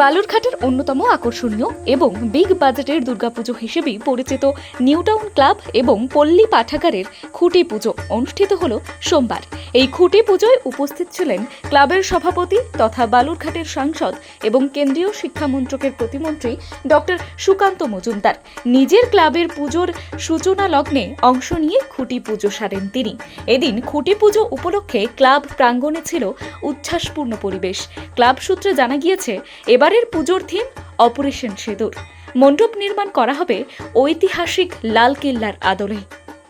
বালুরঘাটের অন্যতম আকর্ষণীয় এবং বিগ বাজেটের দুর্গাপুজো হিসেবেই পরিচিত নিউটাউন ক্লাব এবং পল্লী পাঠাগারের খুঁটি পুজো অনুষ্ঠিত হল সোমবার। এই খুঁটি পুজোয় উপস্থিত ছিলেন ক্লাবের সভাপতি তথা বালুরঘাটের সাংসদ এবং কেন্দ্রীয় শিক্ষামন্ত্রকের প্রতিমন্ত্রী ডক্টর সুকান্ত মজুমদার। নিজের ক্লাবের পুজোর সূচনা লগ্নে অংশ নিয়ে খুঁটি পুজো সারেন তিনি। এদিন খুঁটি পুজো উপলক্ষে ক্লাব প্রাঙ্গণে ছিল উচ্ছ্বাসপূর্ণ পরিবেশ। ক্লাব সূত্রে জানা গিয়েছে এবারের পুজোর থিম অপারেশন সিঁদুর। মণ্ডপ নির্মাণ করা হবে ঐতিহাসিক লালকেল্লার আদলে।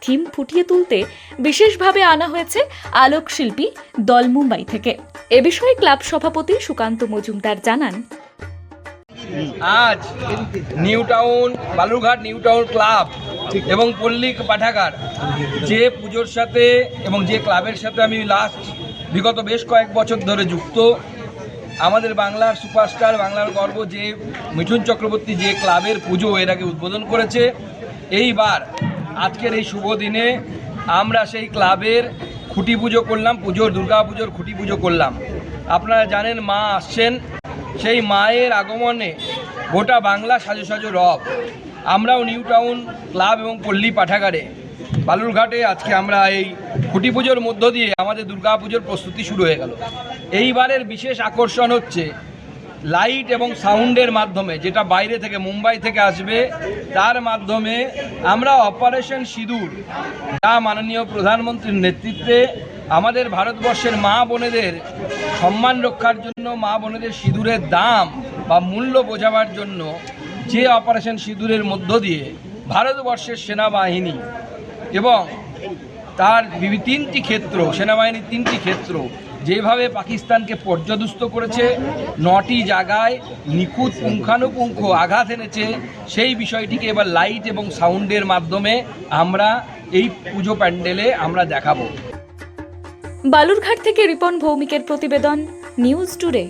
থিম ফুটিয়ে তুলতে বিশেষভাবে আনা হয়েছে আলোকশিল্পী দল মুম্বাই থেকে। এ বিষয়ে ক্লাব সভাপতি সুকান্ত মজুমদার জানান। আজ New Town, Balurghat New Town club এবং পল্লী পাঠাগার, যে পুজোর সাথে এবং যে ক্লাবের সাথে আমি লাস্ট বিগত বেশ কয়েক বছর ধরে যুক্ত আমাদের বাংলার সুপারস্টার, বাংলার গর্ব যে মিঠুন চক্রবর্তী যে ক্লাবের পুজো এর আগে উদ্বোধন করেছে। এইবার আজকের এই শুভ দিনে আমরা সেই ক্লাবের খুঁটি পুজো করলাম, পুজোর, দুর্গা পুজোর খুঁটি পুজো করলাম। আপনারা জানেন, মা আসছেন, সেই মায়ের আগমনে গোটা বাংলা সাজো সাজো রব। আমরাও নিউ টাউন ক্লাব এবং পল্লী পাঠাগারে বালুরঘাটে আজকে আমরা এই খুঁটি পুজোর মধ্য দিয়ে আমাদের দুর্গা পুজোর প্রস্তুতি শুরু হয়ে গেল। এইবারের বিশেষ আকর্ষণ হচ্ছে লাইট এবং সাউন্ডের মাধ্যমে যেটা বাইরে থেকে মুম্বাই থেকে আসবে, তার মাধ্যমে আমরা অপারেশন সিঁদুর, যা মাননীয় প্রধানমন্ত্রীর নেতৃত্বে আমাদের ভারতবর্ষের মা বোনেদের সম্মান রক্ষার জন্য, মা বোনেদের সিঁদুরের দাম বা মূল্য বোঝাবার জন্য যে অপারেশন সিঁদুরের মধ্য দিয়ে ভারতবর্ষের সেনাবাহিনী এবং তার তিনটি ক্ষেত্র, সেনাবাহিনীর তিনটি ক্ষেত্র, যেভাবে পাকিস্তানকে পর্যদুস্ত করেছে, নটি জায়গায় নিখুঁত পুঙ্খানুপুঙ্খ আঘাত এনেছে, সেই বিষয়টিকে এবার লাইট এবং সাউন্ডের মাধ্যমে আমরা এই পুজো প্যান্ডেলে আমরা দেখাবো। বালুরঘাট থেকে রিপন ভৌমিকের প্রতিবেদন, নিউজ টুডে।